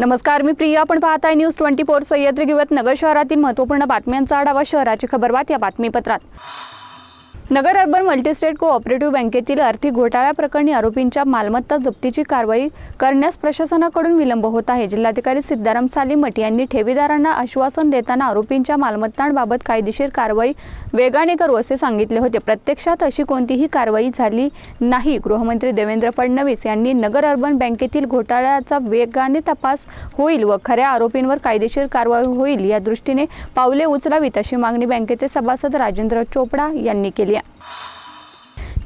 नमस्कार मी प्रिया. आपण पाहताय न्यूज ट्वेंटी फोर. सह्याद्री घेऊयात नगर शहरातील महत्त्वपूर्ण बातम्यांचा आढावा शहराची खबरबात या बातमीपत्रात. नगर अर्बन मल्टीस्टेट कोऑपरेटिव्ह बँकेतील आर्थिक घोटाळ्याप्रकरणी आरोपींच्या मालमत्ता जप्तीची कारवाई करण्यास प्रशासनाकडून विलंब होत आहे. जिल्हाधिकारी सिद्धाराम सालीमठ यांनी ठेवीदारांना आश्वासन देताना आरोपींच्या मालमत्तांबाबत कायदेशीर कारवाई वेगाने करू असे सांगितले होते. प्रत्यक्षात अशी कोणतीही कारवाई झाली नाही. गृहमंत्री देवेंद्र फडणवीस यांनी नगर अर्बन बँकेतील घोटाळ्याचा वेगाने तपास होईल व खऱ्या आरोपींवर कायदेशीर कारवाई होईल या दृष्टीने पावले उचलावीत अशी मागणी बँकेचे सभासद राजेंद्र चोपडा यांनी केली आहे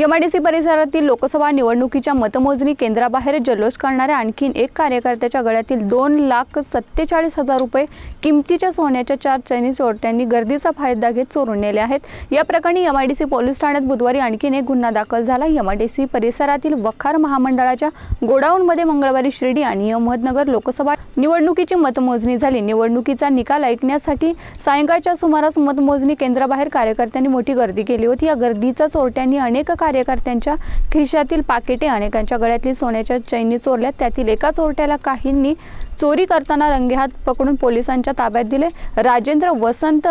एमआयडीसी परिसरातील लोकसभा निवडणुकीच्या मतमोजणी केंद्राबाहेर जल्लोष करणाऱ्या आणखीन एक कार्यकर्त्याच्या गळ्यातील दोन लाख सत्तेचाळीस हजार रुपये किमतीच्या सोन्याच्या चार चैनी चोरट्यांनी गर्दीचा फायदा घेत चोरून नेले आहेत. या प्रकरणी एमआयडीसी पोलीस ठाण्यात बुधवारी आणखीन एक गुन्हा दाखल झाला. एमआयडीसी परिसरातील वखार महामंडळाच्या गोडाऊनमध्ये मंगळवारी शिर्डी आणि अहमदनगर लोकसभा निवडणुकीची मतमोजणी झाली. निवडणुकीचा निकाल ऐकण्यासाठी सायंकाळच्या सुमारास मतमोजणी केंद्राबाहेर कार्यकर्त्यांनी मोठी गर्दी केली होती. या गर्दीचा चोरट्यांनी अनेक कार्यकर्त्यांच्या खिशातील पाकिटे अनेकांच्या गळ्यातली सोन्याच्या चैनी चोरल्या त्यातील एका चोरट्याला काहींनी चोरी करताना रंगेहात पकडून पोलिसांच्या ताब्यात दिले. राजेंद्र वसंत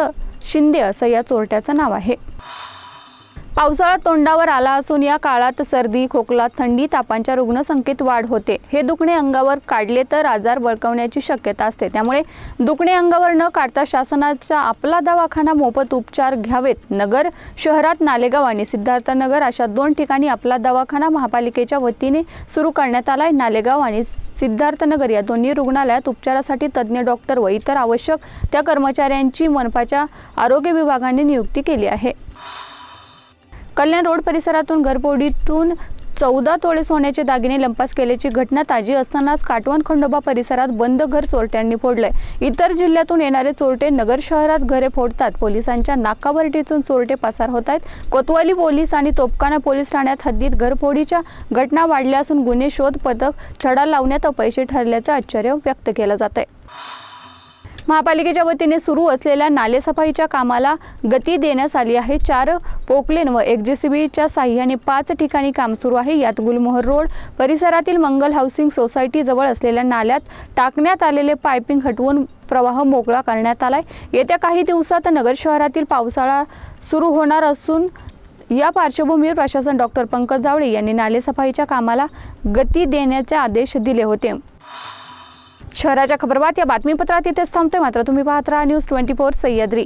शिंदे असं या चोरट्याचं नाव आहे. पावसाळा तोंडावर आला असून या काळात सर्दी खोकला थंडी तापांच्या रुग्णसंख्येत वाढ होते. हे दुखणे अंगावर काढले तर आजार बळकवण्याची शक्यता असते. त्यामुळे दुखणे अंगावर न काढता शासनाचा आपला दवाखाना मोफत उपचार घ्यावेत. नगर शहरात नालेगाव आणि सिद्धार्थनगर अशा दोन ठिकाणी आपला दवाखाना महापालिकेच्या वतीने सुरू करण्यात आलाय. नालेगाव आणि सिद्धार्थनगर या दोन्ही रुग्णालयात उपचारासाठी तज्ज्ञ डॉक्टर व इतर आवश्यक त्या कर्मचाऱ्यांची मनपाच्या आरोग्य विभागाने नियुक्ती केली आहे. कल्याण रोड परिसरातून घरफोडीतून चौदा तोळे सोन्याचे दागिने लंपास केल्याची घटना ताजी असतानाच काटवण खंडोबा परिसरात बंद घर चोरट्यांनी फोडलंय. इतर जिल्ह्यातून येणारे चोरटे नगर शहरात घरे फोडतात. पोलिसांच्या नाकाभरटीतून चोरटे पसार होत आहेत कोतवाली पोलीस आणि तोपकाना पोलीस ठाण्यात हद्दीत घरफोडीच्या घटना वाढल्या असून गुन्हे शोध पथक छडा लावण्यात अपयशी ठरल्याचं आश्चर्य व्यक्त केलं जात आहे महापालिकेच्या वतीने सुरू असलेल्या नालेसफाईच्या कामाला गती देण्यात आली आहे. चार पोकलेन व एक जेसीबीच्या साह्याने पाच ठिकाणी काम सुरू आहे. यात गुलमोहर रोड परिसरातील मंगल हाऊसिंग सोसायटी जवळ असलेल्या नाल्यात टाकण्यात आलेले पायपिंग हटवून प्रवाह मोकळा करण्यात आलाय. येत्या काही दिवसात नगर शहरातील पावसाळा सुरू होणार असून या पार्श्वभूमीवर प्रशासन डॉक्टर पंकज जावळे यांनी नालेसफाईच्या कामाला गती देण्याचे आदेश दिले होते. शहराच्या खबरबात या बातमीपत्रात इथेच थांबते मात्र तुम्ही पाहत राहा news twenty four Sahyadri.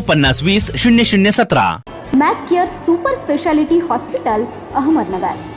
पन्नास वीस शून्य शून्य सतरा. Mac Care super speciality hospital Ahmednagar.